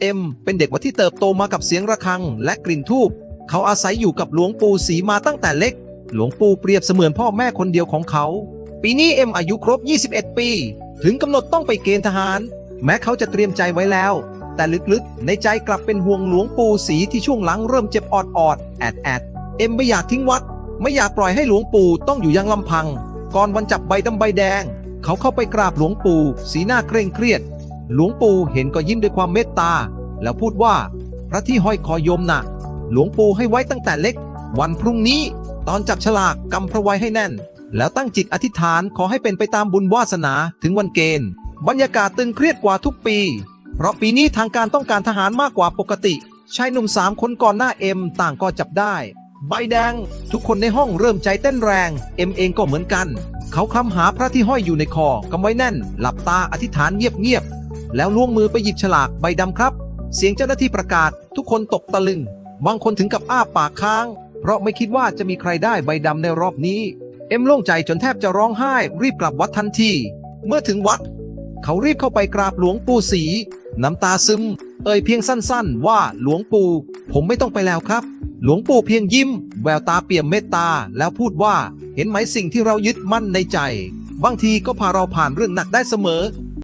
เอ็มเป็นเด็กวัดที่เติบโตมากับเสียงระฆังและกลิ่นทูบเขาอาศัยอยู่กับหลวงปู่ศรีมาตั้งแต่เล็ก หลวงปู่เปรียบเสมือนพ่อแม่คนเดียวของเขา ปีนี้เอ็มอายุครบ 21 ปี ถึงกำหนดต้องไปเกณฑ์ทหาร แม้เขาจะเตรียมใจไว้แล้ว แต่ลึกๆ ในใจกลับเป็นห่วงหลวงปู่ศรีที่ช่วงหลังเริ่มเจ็บออดๆแอดแอดเอ็มไม่อยากทิ้งวัด ไม่อยากปล่อยให้หลวงปู่ต้องอยู่ยังลำพัง ก่อนวันจับใบดำใบแดง เขาเข้าไปกราบหลวงปู่ สีหน้าเคร่งเครียด หลวงปู่เห็นก็ยิ้มด้วยความเมตตา แล้วพูดว่า พระที่ห้อยคอโยมน่ะ หลวงปู่ให้ไว้ตั้งแต่เล็ก วันพรุ่งนี้ตอนจับฉลากกำพระไว้ให้แน่น แล้วตั้งจิตอธิษฐานขอให้เป็นไปตามบุญวาสนาถึงวันเกณฑ์ บรรยากาศตึงเครียดกว่าทุกปี เพราะปีนี้ทางการต้องการทหารมากกว่าปกติชายหนุ่มสามคนก่อนหน้าเอ็มต่างก็จับได้ ใบแดง ทุกคนในห้องเริ่มใจเต้นแรง เอ็มเองก็เหมือนกัน เขาคลำหาพระที่ห้อยอยู่ในคอกำไว้แน่น หลับตาอธิษฐานเงียบๆ แล้วล้วงมือไปหยิบฉลากใบดำครับ เสียงเจ้าหน้าที่ประกาศ ทุกคนตกตะลึง บางคนถึงกับอ้าปากค้าง เพราะไม่คิดว่าจะมีใครได้ใบดำในรอบนี้ เอ็มโล่งใจจนแทบจะร้องไห้ รีบกลับวัดทันที เมื่อถึงวัด เขารีบเข้าไปกราบหลวงปู่ศรีน้ำตาซึม เอ่ยเพียงสั้นๆ ว่าหลวงปู่ ผมไม่ต้องไปแล้วครับ หลวงปู่เพียงยิ้ม แววตาเปี่ยมเมตตาแล้วพูดว่า เห็นไหมสิ่งที่เรายึดมั่นในใจ บางทีก็พาเราผ่านเรื่องหนักได้เสมอ